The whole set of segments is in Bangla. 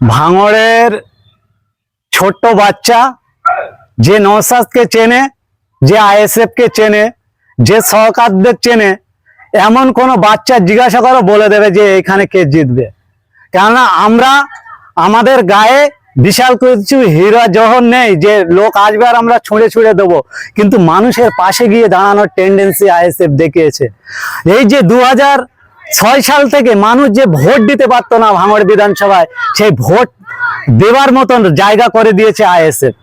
ভাঙড়ের ছোট্ট বাচ্চা যে নৌসাদকে চেনে, যে আইএসএফ কে চেনে, যে সহকারদের চেনে, এমন কোনো বাচ্চা জিজ্ঞাসা করো, বলে দেবে যে এখানে কে জিতবে। কেননা আমরা আমাদের গায়ে বিশাল কিছু হীরা জহর নেই যে লোক আসবে আর আমরা ছুঁড়ে ছুঁড়ে দেবো। কিন্তু মানুষের পাশে গিয়ে দাঁড়ানোর টেন্ডেন্সি আইএসএফ দেখিয়েছে। এই যে দু হাজার ছয় সাল থেকে মানুষ যে ভোট দিতে পারতো না ভাঙড় বিধানসভায়, সেই ভোট দেবার মতন জায়গা করে দিয়েছে আইএসএফ।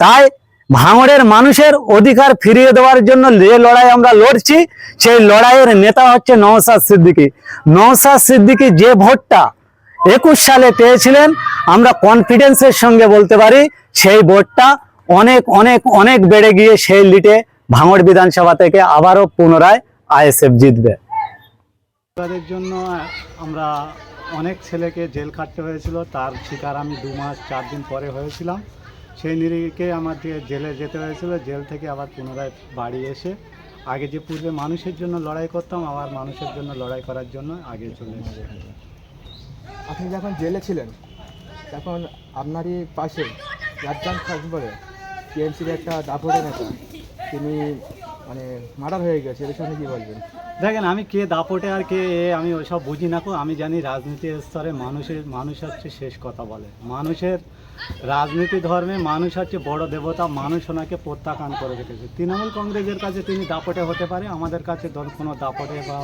তাই ভাঙড়ের মানুষের অধিকার ফিরিয়ে দেওয়ার জন্য যে লড়াই আমরা লড়ছি, সেই লড়াইয়ের নেতা হচ্ছে নওসাদ সিদ্দিকি। নওসাদ সিদ্দিকী যে ভোটটা একুশ সালে পেয়েছিলেন, আমরা কনফিডেন্সের সঙ্গে বলতে পারি, সেই ভোটটা অনেক অনেক অনেক বেড়ে গিয়ে সেই লিটে ভাঙড় বিধানসভা থেকে আবারও পুনরায় আইএসএফ জিতবে। তাদের জন্য আমরা অনেক ছেলেকে জেল খাটতে হয়েছিল। তার শিকার আমি দু মাস, চার দিন পরে হয়েছিলাম। সেই নিরিখে আমাকে জেলে যেতে হয়েছিল, জেল থেকে আবার পুনরায় বাড়ি এসে আগে যে পূর্বে মানুষের জন্য লড়াই করতাম, আবার মানুষের জন্য লড়াই করার জন্য আগে চলে আপনি যখন জেলে ছিলেন, তখন আপনারই পাশে রাজ্জান খান বলে টিএমসির একটা দাপটে নেতা। তিনি মানে মার্ডার হয়ে গেছে, এর সঙ্গে কী বলবেন? দেখেন, আমি কে দাপটে আর কে আমি ওইসব বুঝি না আমি জানি রাজনীতির স্তরে মানুষের, মানুষ হচ্ছে শেষ কথা বলে। মানুষের রাজনীতি ধর্মে মানুষ হচ্ছে বড় দেবতা, মানুষ ওনাকে প্রত্যাখ্যান করে রেখেছে। তৃণমূল কংগ্রেসের কাছে তিনি দাপটে হতে পারে, আমাদের কাছে কোনো দাপটে বা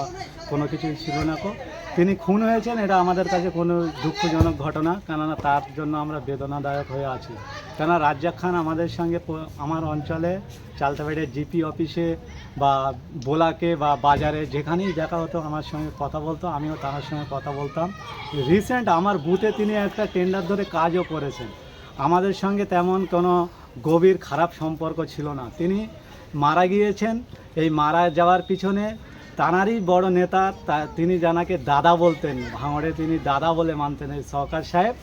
কোনো কিছুই ছিল না কো। তিনি খুন হয়েছেন, এটা আমাদের কাছে কোনো দুঃখজনক ঘটনা, কেননা তার জন্য আমরা বেদনাদায়ক হয়ে আছি। কেননা রাজ্জাক খান আমাদের সঙ্গে আমার অঞ্চলে, চালতাবাড়ির জিপি অফিসে বা বোলাকে বা বাজারে যেখানেই দেখা হতো, আমার সঙ্গে কথা বলতো, আমিও তার সঙ্গে কথা বলতাম। রিসেন্ট আমার বুথে তিনি একটা টেন্ডার ধরে কাজও করেছেন। আমাদের সঙ্গে তেমন কোনো গভীর খারাপ সম্পর্ক ছিল না। তিনি মারা গিয়েছেন। এই মারা যাওয়ার পিছনে তানারই বড় নেতা তিনি জানাকে দাদা বলতেন। ভাঙড়ে তিনি দাদা বলে মানতেন এই সরকার সাহেব।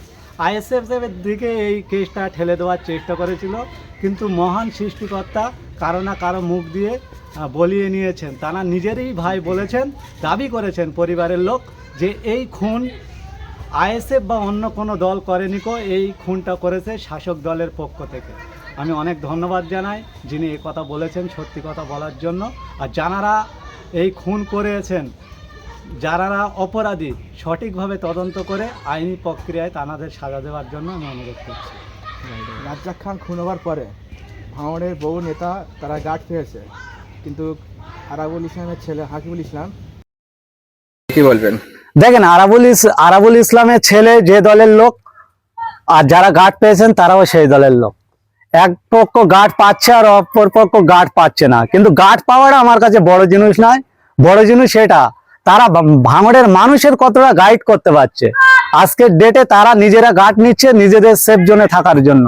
আইএসএফ এর দিকে এই কেসটা ঠেলে দেওয়ার চেষ্টা করেছিল। কিন্তু মহান সৃষ্টিকর্তা কারও না কারও মুখ দিয়ে বলিয়ে নিয়েছেন। তারা নিজেরই ভাই বলেছেন, দাবি করেছেন পরিবারের লোক যে এই খুন আইএসএফ বা অন্য কোনো দল করেনি কো, এই খুনটা করেছে শাসক দলের পক্ষ থেকে। আমি অনেক ধন্যবাদ জানাই যিনি এই কথা বলেছেন সত্যি কথা বলার জন্য। আর যারা এই খুন করেছেন যারা অপরাধী, সঠিকভাবে তদন্ত করে আইনি প্রক্রিয়ায় তানাদের সাজা দেওয়ার জন্য আমি অনুরোধ করছি। রাজ্জাক খান খুন হওয়ার পরে ভাঙড়ের বহু নেতা তারা গার্ড পেয়েছে। আরাবুল ইসলামের ছেলে হাকিবুল ইসলাম। কি বলবেন? দেখেন আরাবুল ইস আরাবুল ইসলামের ছেলে যে দলের লোক আর যারা গার্ড পেয়েছেন তারাও সেই দলের লোক। এক পক্ষ গার্ড পাচ্ছে আর অপর পক্ষ গার্ড পাচ্ছে না। কিন্তু গার্ড পাওয়াটা আমার কাছে বড় জিনিস নয়। বড় জিনিস সেটা তারা ভাঙড়ের মানুষের কতটা গাইড করতে পারছে। আজকের ডেটে তারা নিজেরা গার্ড নিচ্ছে নিজেদের সেফ জোনে থাকার জন্য।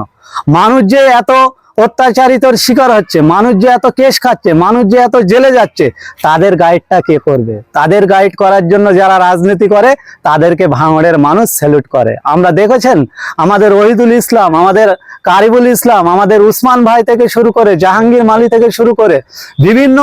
মানুষ যে এত অত্যাচারিতর শিকার হচ্ছে, মানুষ যে এত কেস খাচ্ছে, মানুষ যে এত জেলে যাচ্ছে, তাদের গাইডটা কে করবে? তাদের গাইড করার জন্য যারা রাজনীতি করে, তাদেরকে ভাঙড়ের মানুষ স্যালুট করে। আমরা দেখেছেন, আমাদের ওহিদুল ইসলাম, আমাদের কারিবুল ইসলাম, আমাদের উসমান ভাই থেকে শুরু করে, জাহাঙ্গীর মালি থেকে শুরু করে, বিভিন্ন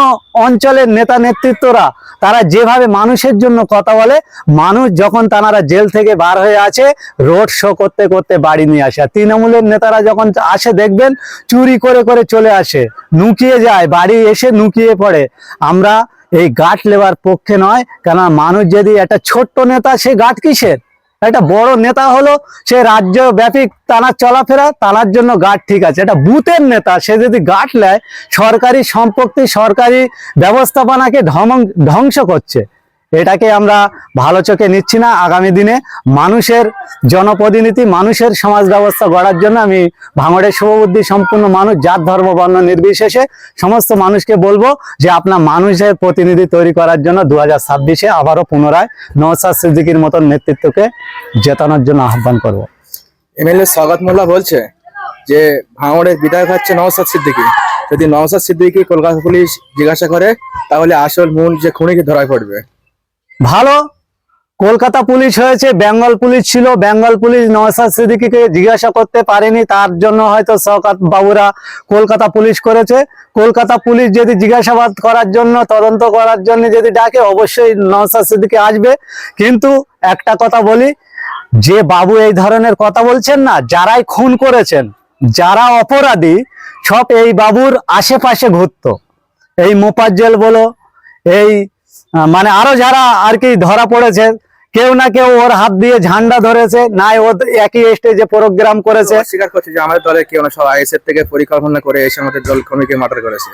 অঞ্চলের নেতা নেতৃত্বরা, তারা যেভাবে মানুষের জন্য কথা বলে, মানুষ যখন তারা জেল থেকে বার হয়ে আছে রোড শো করতে করতে বাড়ি নিয়ে আসে। তৃণমূলের নেতারা যখন আসে, দেখবেন চুরি করে করে চলে আসে, নুকিয়ে যায়, বাড়ি এসে নুকিয়ে পড়ে। আমরা এই গাঠ লেবার পক্ষে নয় কেন মানুষ যদি একটা ছোট্ট নেতা, সে গাঠ কিসের? একটা বড় নেতা হলো, সে রাজ্য ব্যাপী তানার চলাফেরা, তানার জন্য গার্ড ঠিক আছে। একটা বুথের নেতা, সে যদি গার্ড নেয়, সরকারি সম্পত্তি, সরকারি ব্যবস্থাপনাকে ধ্বংস করছে। এটাকে আমরা ভালো চোখে নিচ্ছি না। আগামী দিনে মানুষের জনপ্রতিনিধি, মানুষের সমাজ ব্যবস্থা গড়ার জন্য আমি ভাঙড়ের শুভবুদ্ধি সম্পূর্ণ মানুষ, জাত, ধর্ম, বর্ণ নির্বিশেষে সমস্ত মানুষকে বলব যে আপনার মানুষের প্রতিনিধি তৈরি করার জন্য দু হাজার ছাব্বিশে আবারও পুনরায় নওসাদ সিদ্দিকির মতন নেতৃত্বকে জেতানোর জন্য আহ্বান করব। এমএলএ স্বাগত মোল্লা বলছে যে ভাঙড়ের বিধায়ক হচ্ছে নওসাদ সিদ্দিকি। যদি নওসাদ সিদ্দিকী কলকাতা পুলিশ জিজ্ঞাসা করে, তাহলে আসল মূল যে খুনিকে ধরা পড়বে। ভালো। কলকাতা পুলিশ হয়েছে, বেঙ্গল পুলিশ ছিল, বেঙ্গল পুলিশ নওসাদ সিদ্দিকীকে জিজ্ঞাসা করতে পারেনি, তার জন্য হয়তো শওকাত বাবুরা কলকাতা পুলিশ করেছে। কলকাতা পুলিশ যদি জিজ্ঞাসাবাদ করার জন্য, তদন্ত করার জন্য যদি ডাকে, অবশ্যই নওসাদ সিদ্দিকী আসবে। কিন্তু একটা কথা বলি, যে বাবু এই ধরনের কথা বলছেন না, যারাই খুন করেছেন, যারা অপরাধী, সব এই বাবুর আশেপাশে ঘুরতো। এই মোপাজ্জেল বলো, এই মানে আরও যারা আর কি ধরা পড়েছে, কেউ না কেউ ওর হাত দিয়ে ঝান্ডা ধরেছে নাই ও একই স্টেজে প্রোগ্রাম করেছে। স্বীকার করছে যে আমাদের দলের কেউ না, সব আইএসএফ থেকে পরিকল্পনা করে এসে আমাদের দল কমিকে মার্ডার করেছে।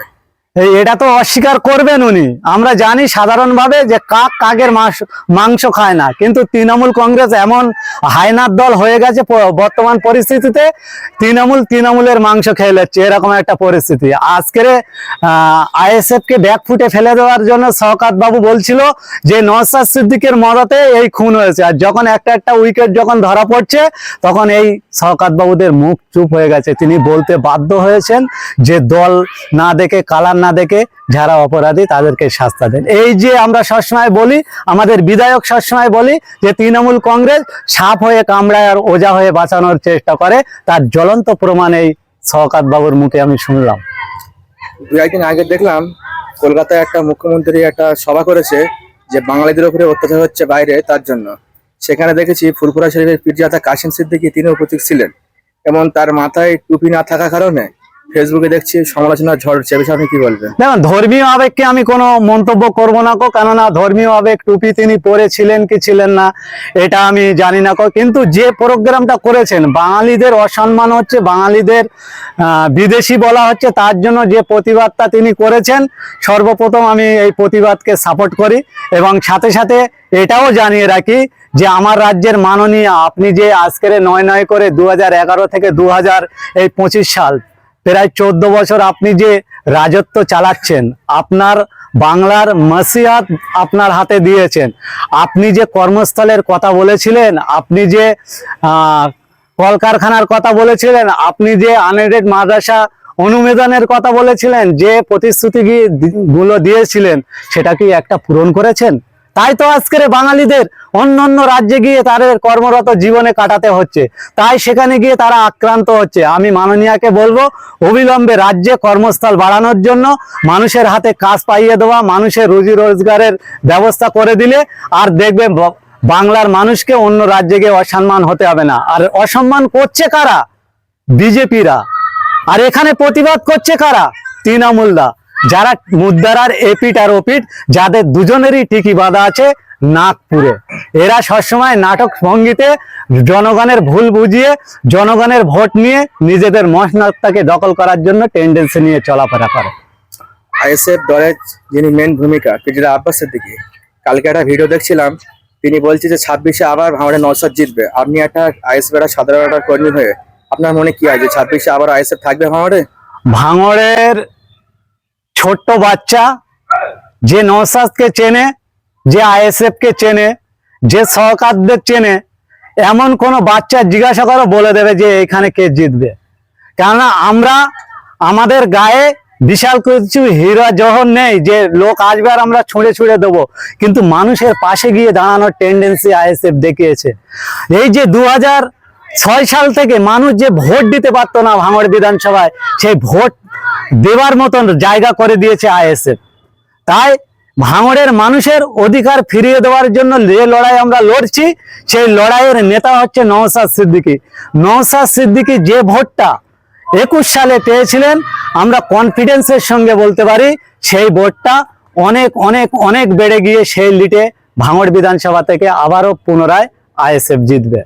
এটা তো অস্বীকার করবেন উনি। আমরা জানি সাধারণভাবে যে কাক কাকের মাংস- খায় না। কিন্তু তৃণমূল কংগ্রেস এমন হায়নার দল হয়ে গেছে বর্তমান পরিস্থিতিতে তৃণমূল তৃণমূলের মাংস খেয়ে যাচ্ছে এরকম একটা পরিস্থিতি। আজকের আইএসএফ কে ব্যাক ফুটে ফেলে দেওয়ার জন্য শওকাত বাবু বলছিল যে নওসাদ সিদ্দিকের মদতে এই খুন হয়েছে। আর যখন একটা একটা উইকেট যখন ধরা পড়ছে, তখন এই শওকাত বাবুদের মুখ চুপ হয়ে গেছে। তিনি বলতে বাধ্য হয়েছেন যে দল না দেখে কালার না দেখে যারা অপরাধী তাদেরকে শাস্তা দেন। এই যে আমরা সবসময় বলি, আমাদের বিধায়ক সবসময় বলি যে তৃণমূল কংগ্রেস সাপ হয়ে কামড়ায় আর ওজা হয়ে বাঁচানোর চেষ্টা করে। তার জ্বলন্ত প্রমাণ এই শওকাত বাবুর মুখে আমি শুনলাম। দু একদিন আগে দেখলাম কলকাতায় একটা মুখ্যমন্ত্রী একটা সভা করেছে যে বাঙালিদের উপরে অত্যাচার হচ্ছে বাইরে তার জন্য। সেখানে দেখেছি ফুরফুরা শরীফের পীরজাদা কাশিম সিদ্দিকী তিনি উপস্থিত ছিলেন। এবং তার মাথায় টুপি না থাকার কারণে ফেসবুকে দেখছি সমালোচনার ঝড় উঠছে এ বিষয়ে আপনি কি বলবেন? দেখুন, ধর্মীয় আবেগকে আমি কোনো মন্তব্য করব না কো, কেননা ধর্মীয় আবেগ টুপি তিনি পরেছিলেন কি ছিলেন না, এটা আমি জানি না কো। কিন্তু যে প্রোগ্রামটা করেছেন, বাঙালিদের অসম্মান হচ্ছে, বাঙালিদের বিদেশি বলা হচ্ছে, তার জন্য যে প্রতিবাদটা তিনি করেছেন, সর্বপ্রথম আমি এই প্রতিবাদকে সাপোর্ট করি এবং সাথে সাথে এটাও জানিয়ে রাখি যে আমার রাজ্যের মাননীয়, আপনি যে আজকের নয় নয় করে দু হাজার এগারো থেকে দু হাজার এই পঁচিশ সাল প্রায় চোদ্দ বছর আপনি যে রাজত্ব চালাচ্ছেন, আপনার বাংলার মাসিহাত আপনার হাতে দিয়েছেন। আপনি যে কর্মস্থলের কথা বলেছিলেন, আপনি যে কলকারখানার কথা বলেছিলেন, আপনি যে আনএডেড মাদ্রাসা অনুমোদনের কথা বলেছিলেন, যে প্রতিশ্রুতি গুলো দিয়েছিলেন, সেটা কি একটা পূরণ করেছেন? তাই তো আজকের বাঙালিদের অন্য অন্য রাজ্যে গিয়ে তাদের কর্মরত জীবনে কাটাতে হচ্ছে। তাই সেখানে গিয়ে তারা আক্রান্ত হচ্ছে। আমি মাননীয়াকে বলব, অবিলম্বে রাজ্যে কর্মস্থল বাড়ানোর জন্য মানুষের হাতে কাজ পাইয়ে দেওয়া, মানুষের রুজি রোজগারের ব্যবস্থা করে দিলে আর দেখবে বাংলার মানুষকে অন্য রাজ্যে গিয়ে অসম্মান হতে হবে না। আর অসম্মান করছে কারা? বিজেপিরা। আর এখানে প্রতিবাদ করছে কারা? তৃণমূলদা যারা মুদ্রার এপিট আর ওপিট যাদের দুজনেরই টিকি বাঁধা আছে নাগপুরে। এরা সবসময় নাটক ভঙ্গিতে জনগণের ভুল বুঝিয়ে জনগণের ভোট নিয়ে নিজেদের মসনাদটাকে দখল করার জন্য টেন্ডেন্সি নিয়ে চলাফেরা করে। আইএসএফ দলের যিনি মেন ভূমিকা পীরজাদা আব্বাসের দিকে। কালকে একটা ভিডিও দেখছিলাম তিনি বলছে যে ছাব্বিশে আবার ভাঙড়ে নৌসাদ জিতবে। আপনি একটা আইএসএফ একটা সাধারণ একটা কর্মী হয়ে আপনার মনে কি আছে ছাব্বিশে আবার আইএসএফ থাকবে ভাঙড়ে? ভাঙড়ের ছোট্ট বাচ্চা যে নৌসাদকে চেনে, যে আইএসএফ কে চেনে, যে সহকারদের চেনে, এমন কোনো বাচ্চা জিজ্ঞাসা করো, বলে দেবে যে এখানে কে জিতবে। কেননা আমরা আমাদের গায়ে বিশাল কিছু হীরা জহর নেই যে লোক আসবে আর আমরা ছুঁড়ে ছুঁড়ে দেবো। কিন্তু মানুষের পাশে গিয়ে দাঁড়ানোর টেন্ডেন্সি আইএসএফ দেখিয়েছে। এই যে দু হাজার ছয় সাল থেকে মানুষ যে ভোট দিতে পারতো না ভাঙড় বিধানসভায়, সেই ভোট দেবার মতন জায়গা করে দিয়েছে আইএসএফ। তাই ভাঙড়ের মানুষের অধিকার ফিরিয়ে দেওয়ার জন্য যে লড়াই আমরা লড়ছি, সেই লড়াইয়ের নেতা হচ্ছে নওসাদ সিদ্দিকি। নওসাদ সিদ্দিকী যে ভোটটা একুশ সালে পেয়েছিলেন, আমরা কনফিডেন্সের সঙ্গে বলতে পারি, সেই ভোটটা অনেক অনেক অনেক বেড়ে গিয়ে সেই লিটে ভাঙড় বিধানসভা থেকে আবারও পুনরায় আইএসএফ জিতবে।